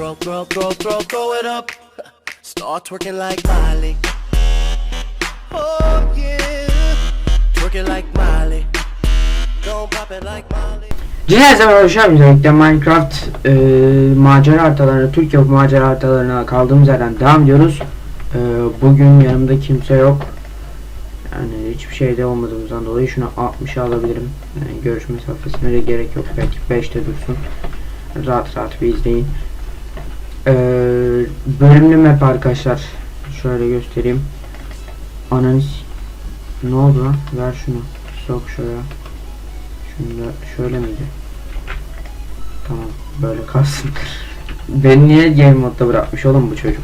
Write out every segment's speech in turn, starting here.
Throw, throw, throw, throw, throw it up. Start twerking like Miley. Oh yeah, twerking like Miley. Don't pop it like Miley. Hoş geldiniz. Birlikte Minecraft e, macera haritalarına, Türkiye macera haritalarına kaldığımız yerden devam ediyoruz. E, bugün yanımda kimse yok. Yani hiçbir şeyde olmadığımızdan dolayı şunu 60'a alabilirim. Yani görüş mesafesine de gerek yok. Belki 5'te dursun. Rahat rahat bir izleyin. E, bölümlü map arkadaşlar. Şöyle göstereyim. Ananı s- Ne oldu lan? Ver şunu. Sok şuraya. Şunu da şöyle miydi? Tamam böyle kalsın. Beni niye game modda bırakmış oğlum bu çocuk?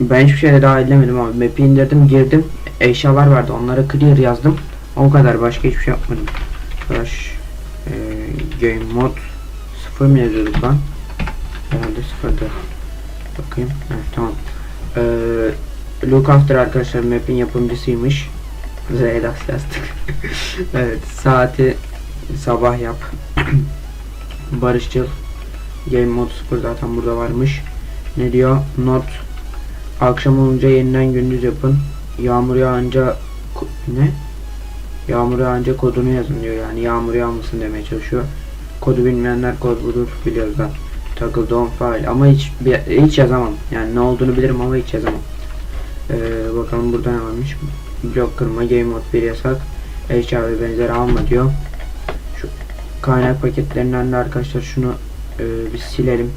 Ben hiçbir şeyde daha ellemedim abi. Map'i indirdim girdim. Eşyalar vardı onlara clear yazdım. O kadar başka hiçbir şey yapmadım. Flash e, game mod 0 mı yazıyorduk lan? Herhalde 0'dı. Bakayım. Evet, tamam. Ee, look after arkadaşlar map'in yapımcısıymış. Zeydas yazdık. evet saati sabah yap. Barışçıl. Game mode 0 zaten burada varmış. Ne diyor? Not. Akşam olunca yeniden gündüz yapın. Yağmur yağınca ne? Yağmur yağınca kodunu yazın diyor yani yağmur yağmasın demeye çalışıyor. Kodu bilmeyenler kod bulur biliyoruz da. Takıldı on file ama hiç hiç yazamam. Yani ne olduğunu bilirim ama hiç yazamam. Ee, bakalım burada ne varmış. Blok kırma, game mode bir yasak. Eşya ve benzeri alma diyor. Şu kaynak paketlerinden de arkadaşlar şunu e, bir silelim.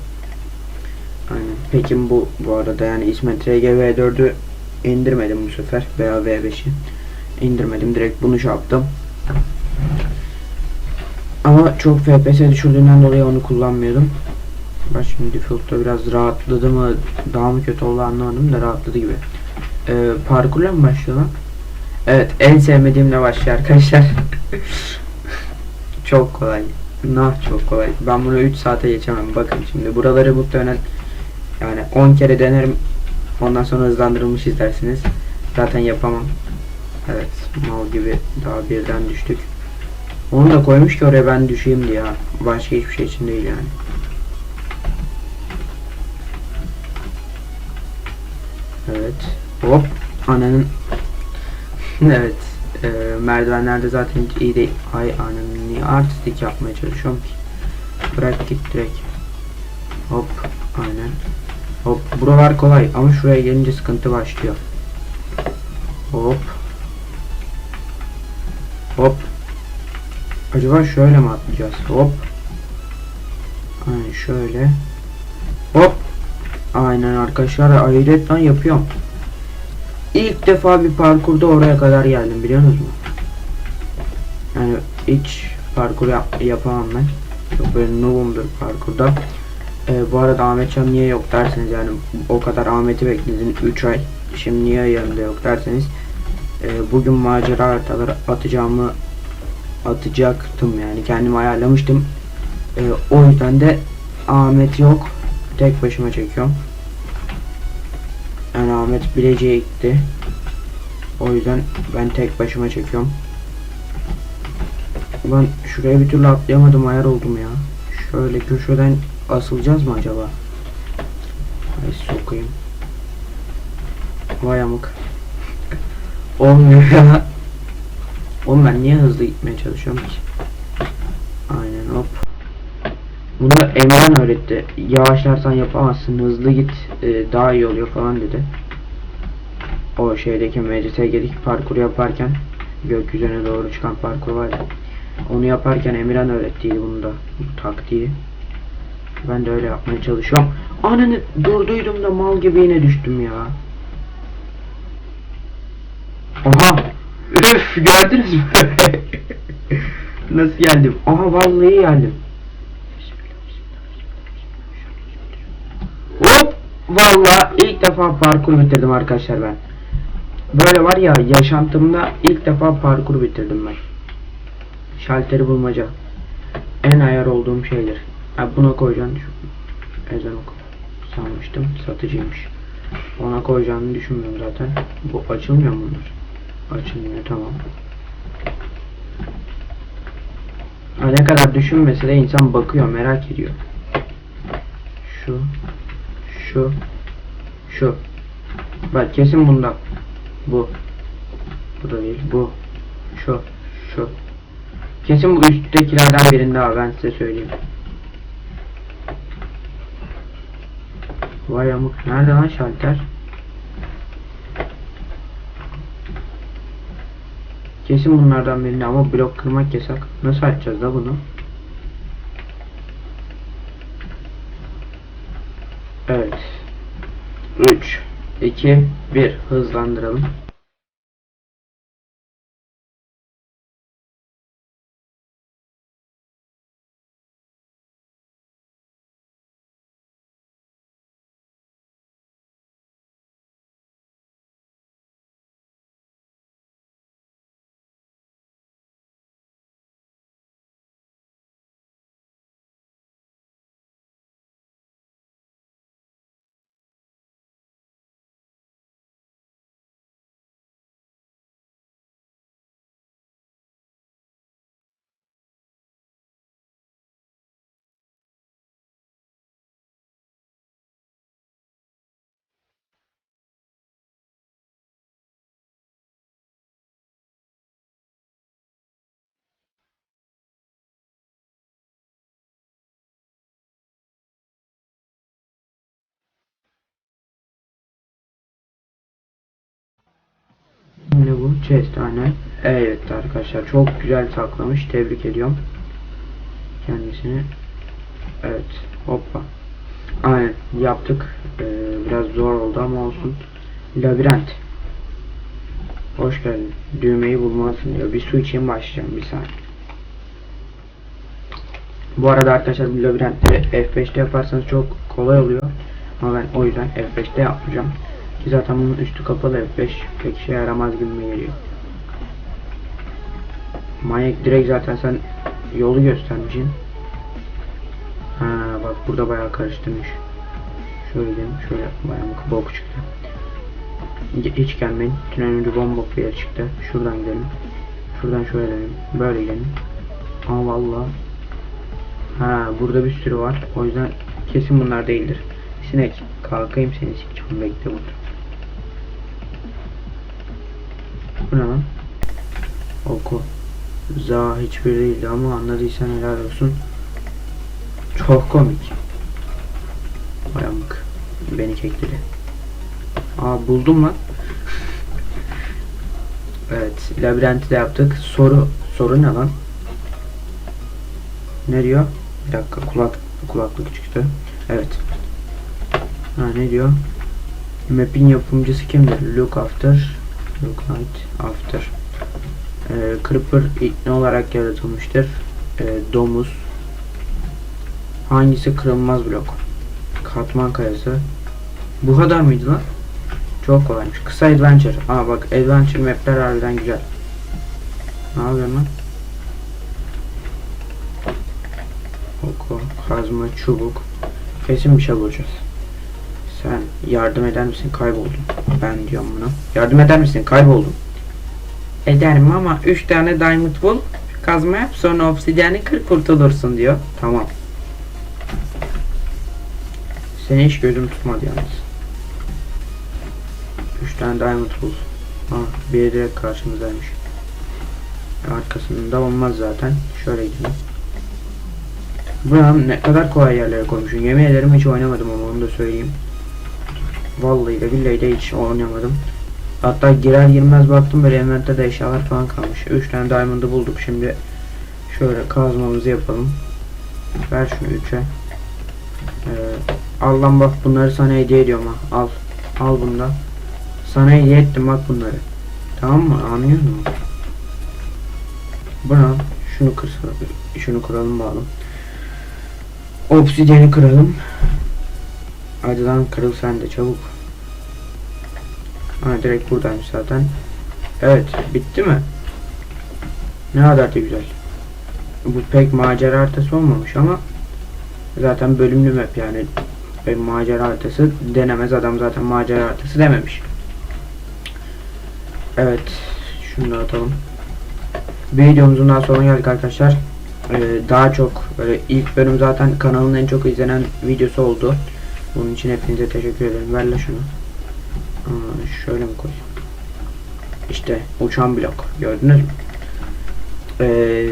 Aynen. Peki bu bu arada yani İsmet RG V4'ü indirmedim bu sefer veya V5'i indirmedim direkt bunu şey yaptım. Ama çok FPS düşürdüğünden dolayı onu kullanmıyordum. Bak şimdi default'ta biraz rahatladı mı daha mı kötü oldu anlamadım da rahatladı gibi. Ee, parkurla mı başlıyor lan? Evet en sevmediğimle başlıyor arkadaşlar. çok kolay. Nah çok kolay. Ben bunu 3 saate geçemem. Bakın şimdi buraları muhtemelen yani 10 kere denerim. Ondan sonra hızlandırılmış izlersiniz. Zaten yapamam. Evet mal gibi daha birden düştük. Onu da koymuş ki oraya ben düşeyim diye. Başka hiçbir şey için değil yani. Evet. Hop. Ananın. evet. Ee, merdivenlerde zaten hiç iyi değil. Ay ananın niye artistik yapmaya çalışıyorum ki. Bırak git direkt. Hop. Aynen. Hop. Buralar kolay ama şuraya gelince sıkıntı başlıyor. Hop. Hop. Acaba şöyle mi atlayacağız? Hop. Aynen şöyle. Hop. Aynen arkadaşlar ayretten yapıyorum. İlk defa bir parkurda oraya kadar geldim biliyor musunuz? Yani hiç parkur yap yapamam ben. Çok böyle noobumdur parkurda. Ee, bu arada Ahmetcan niye yok derseniz yani o kadar Ahmet'i bekledin 3 ay. Şimdi niye yanında yok derseniz e, bugün macera haritaları atacağımı atacaktım yani kendimi ayarlamıştım. E, o yüzden de Ahmet yok. Tek başıma çekiyorum. Yani Ahmet Bilecik'e gitti. O yüzden ben tek başıma çekiyorum. Ulan şuraya bir türlü atlayamadım ayar oldum ya. Şöyle köşeden asılacağız mı acaba? Ay sokayım. Vay amık. Olmuyor ya. Oğlum ben niye hızlı gitmeye çalışıyorum ki? Bunu Emran öğretti. Yavaşlarsan yapamazsın. Hızlı git e, daha iyi oluyor falan dedi. O şeydeki MCSG'deki parkur yaparken gökyüzüne doğru çıkan parkur var. Onu yaparken Emirhan öğrettiydi bunu da. Bu taktiği. Ben de öyle yapmaya çalışıyorum. Ananı durduydum da mal gibi yine düştüm ya. Oha! Üf gördünüz mü? Nasıl geldim? Aha vallahi geldim. Hop! Vallahi ilk defa parkur bitirdim arkadaşlar ben. Böyle var ya yaşantımda ilk defa parkur bitirdim ben. Şalteri bulmaca. En ayar olduğum şeydir. Ha, buna koyacaksın. Şu ezan oku. Sanmıştım. Satıcıymış. Ona koyacağını düşünmüyorum zaten. Bu açılmıyor mu bunlar? Açılmıyor tamam. Ha, ne kadar düşünmese de insan bakıyor merak ediyor. Şu. Şu. Şu. Bak kesin bunda. Bu. Bu da değil. Bu. Şu. Şu. Kesin bu üsttekilerden birinde abi ben size söyleyeyim. Vay amık. Nerede lan şalter? Kesin bunlardan birinde ama blok kırmak yasak. Nasıl açacağız da bunu? Evet. 3 2 1 hızlandıralım. Şimdi bu chest aynen. Evet arkadaşlar çok güzel saklamış. Tebrik ediyorum. Kendisini. Evet. Hoppa. Aynen yaptık. Ee, biraz zor oldu ama olsun. Labirent. Hoş geldin. Düğmeyi bulmalısın diyor. Bir su için başlayacağım bir saniye. Bu arada arkadaşlar bu labirentleri F5'te yaparsanız çok kolay oluyor. Ama ben o yüzden F5'te yapmayacağım. Ki zaten bunun üstü kapalı F5 pek işe yaramaz gibime geliyor. Manyak direkt zaten sen yolu göstermişsin. Ha bak burada bayağı karıştırmış. Şöyle gidelim şöyle bayağı bok çıktı. Hiç gelmeyin. Tünel önce bomba bir yer çıktı. Şuradan gidelim. Şuradan şöyle gidelim. Böyle gidelim. Ama vallahi Ha burada bir sürü var. O yüzden kesin bunlar değildir. Sinek kalkayım seni sikeceğim bekle burada. Bu ne? Oku. Za hiçbir değildi ama anladıysan helal olsun. Çok komik. Vay amık. Beni kekledi. Aa buldum lan. evet labirenti de yaptık. Soru soru ne lan? Ne diyor? Bir dakika kulak kulaklık çıktı. Evet. Ha ne diyor? Map'in yapımcısı kimdir? Look after. Look night after. Ee, Creeper ne olarak yaratılmıştır? Ee, domuz. Hangisi kırılmaz blok? Katman kayası. Bu kadar mıydı lan? Çok kolaymış. Kısa adventure. Aa bak adventure mapler harbiden güzel. Ne yapıyorsun lan? Oku, kazma, çubuk. Kesin bir şey bulacağız. Sen yardım eder misin? Kayboldum. Ben diyorum buna. Yardım eder misin? Kayboldum. Ederim ama 3 tane diamond bul. Kazma yap sonra obsidyeni kır kurtulursun diyor. Tamam. Seni hiç gözüm tutmadı yalnız. 3 tane diamond bul. Ha, biri direkt karşımızdaymış. Arkasında olmaz zaten. Şöyle gidelim. Buram ne kadar kolay yerlere koymuşum. Yemin ederim hiç oynamadım ama onu da söyleyeyim. Vallahi de billahi de hiç oynamadım. Hatta girer girmez baktım böyle inventerde eşyalar falan kalmış. 3 tane diamond'ı bulduk şimdi. Şöyle kazmamızı yapalım. Ver şunu 3'e. Ee, al lan bak bunları sana hediye ediyorum ha. Al. Al bunda. Sana hediye ettim bak bunları. Tamam mı? Anlıyor musun? Buna şunu kırsalım. Şunu kıralım bağlı. Obsidyeni kıralım. Hadi lan kırıl sen de çabuk. Ha direkt buradaymış zaten. Evet bitti mi? Ne kadar da güzel. Bu pek macera haritası olmamış ama zaten bölümlü map yani. Pek macera haritası denemez adam zaten macera haritası dememiş. Evet şunu da atalım. Videomuzun daha sonuna geldik arkadaşlar. Ee, daha çok böyle ilk bölüm zaten kanalın en çok izlenen videosu oldu. Bunun için hepinize teşekkür ederim. Ver la şunu. Aa, şöyle mi koy? İşte uçan blok. Gördünüz mü? Ee,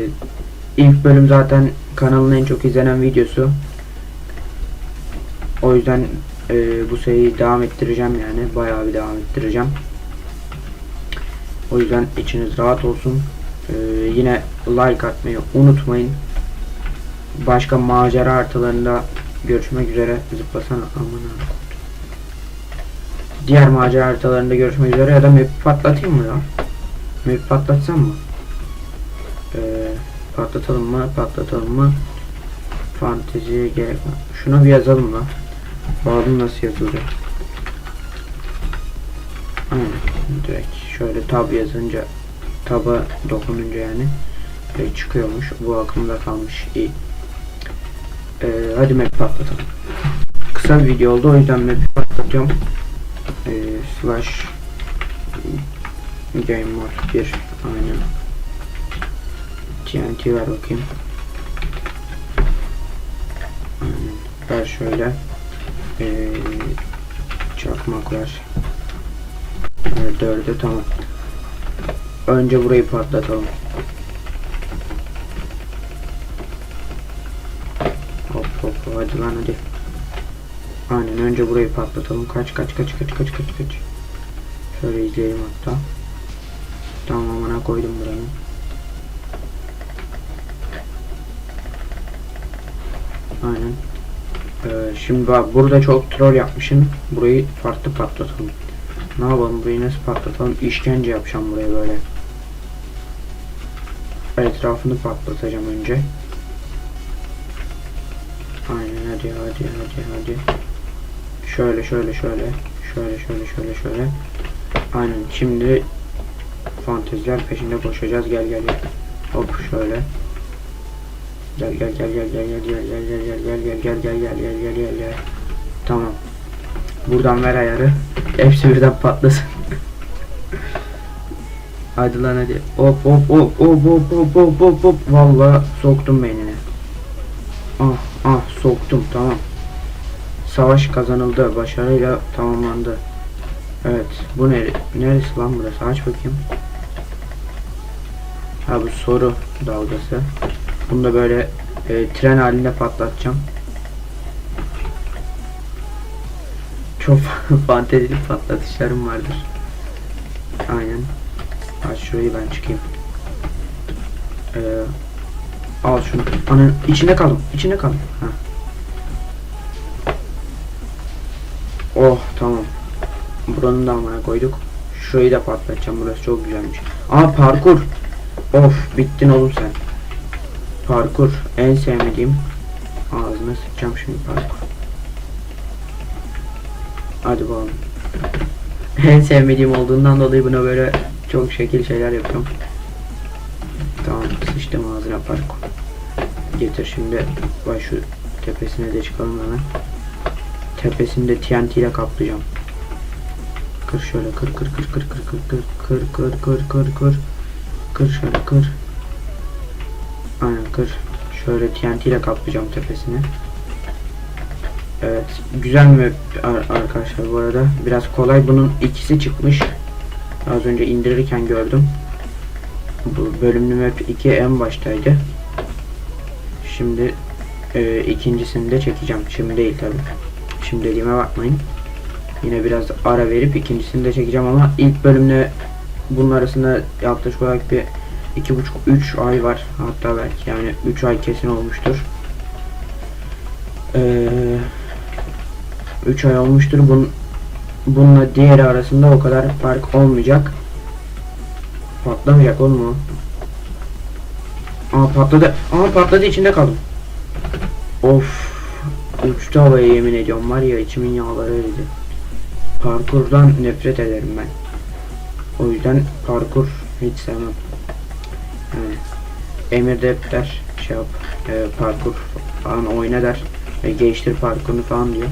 ilk bölüm zaten kanalın en çok izlenen videosu. O yüzden e, bu seriyi devam ettireceğim yani. Bayağı bir devam ettireceğim. O yüzden içiniz rahat olsun. Ee, yine like atmayı unutmayın. Başka macera haritalarında görüşmek üzere. Zıplasana aman ha. Diğer macera haritalarında görüşmek üzere ya da map patlatayım mı ya? Map patlatsam mı? Ee, patlatalım mı? Patlatalım mı? Fanteziye gerek var. Şunu bir yazalım da. Bakalım nasıl yazılacak. Aynen. Direkt şöyle tab yazınca taba dokununca yani çıkıyormuş. Bu akımda kalmış. İyi. Ee, hadi map patlatalım. Kısa bir video oldu o yüzden map patlatıyorum. Ee, slash game mode 1 aynen. TNT ver bakayım. Aynen. Ver şöyle. Ee, çakmak ver. Evet, dörde tamam. Önce burayı patlatalım. Hop hadi lan hadi. Aynen önce burayı patlatalım. Kaç kaç kaç kaç kaç kaç kaç. Şöyle izleyelim hatta. Tamamına koydum burayı. Aynen. Ee, şimdi bak burada çok troll yapmışım. Burayı farklı patlatalım. Ne yapalım burayı nasıl patlatalım? İşkence yapacağım buraya böyle. Etrafını patlatacağım önce. Hadi hadi hadi hadi. Şöyle şöyle şöyle. Şöyle şöyle şöyle şöyle. Aynen şimdi fanteziler peşinde koşacağız. Gel gel gel. Hop şöyle. Gel gel gel gel gel gel gel gel gel gel gel gel gel gel gel gel gel gel. Tamam. Buradan ver ayarı. Hepsi birden patlasın. hadi lan hadi. Hop hop hop hop hop hop hop hop hop. Valla soktum beynine. Ah ah soktum tamam. Savaş kazanıldı. Başarıyla tamamlandı. Evet. Bu nere neresi lan burası? Aç bakayım. Ha bu soru dalgası. Bunu da böyle e, tren halinde patlatacağım. Çok fantezili patlatışlarım vardır. Aynen. Aç şurayı ben çıkayım. Ee, al şunu. Anın içinde kaldım. İçinde kaldım. Ha. Oh tamam. Buranın da amına koyduk. Şurayı da patlatacağım. Burası çok güzelmiş. Aa parkur. Of bittin oğlum sen. Parkur en sevmediğim. Ağzına sıçacağım şimdi parkur. Hadi bakalım. En sevmediğim olduğundan dolayı buna böyle çok şekil şeyler yapıyorum. Parkur. Getir şimdi bak şu tepesine de çıkalım hemen. Tepesinde TNT ile kaplayacağım. Kır şöyle kır kır kır kır kır kır kır kır kır kır kır kır kır şöyle kır. Aynen kır. Şöyle TNT ile kaplayacağım tepesini. Evet. Güzel mi ar- arkadaşlar bu arada? Biraz kolay. Bunun ikisi çıkmış. Az önce indirirken gördüm. Bu bölümlü map 2 en baştaydı. Şimdi e, ikincisini de çekeceğim. Şimdi değil tabi. Şimdi dediğime bakmayın. Yine biraz ara verip ikincisini de çekeceğim ama ilk bölümle bunun arasında yaklaşık olarak bir iki buçuk üç ay var. Hatta belki yani 3 ay kesin olmuştur. Ee, 3 ay olmuştur. Bun, bununla diğeri arasında o kadar fark olmayacak. Patlamayacak oğlum o. Aa patladı. Aa patladı içinde kaldım. Of. Uçtu havaya yemin ediyorum var ya içimin yağları eridi. Parkurdan nefret ederim ben. O yüzden parkur hiç sevmem. Yani Emir de hep der şey yap e, parkur falan oyna der ve geçtir parkurunu falan diyor.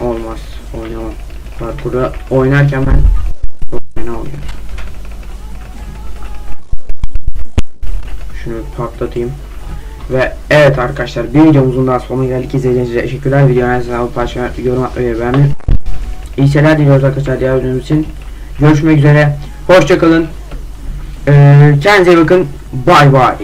Olmaz oynamam. Parkurda oynarken ben çok fena Şunu patlatayım. Ve evet arkadaşlar bir videomuzun daha sonuna geldik. İzlediğiniz için teşekkürler. Videoya sağlık paylaşmayı, yorum atmayı ve beğenmeyi. İyi seyirler diliyoruz arkadaşlar diğer videomuz için. Görüşmek üzere. Hoşçakalın. Ee, kendinize bakın. Bay bay.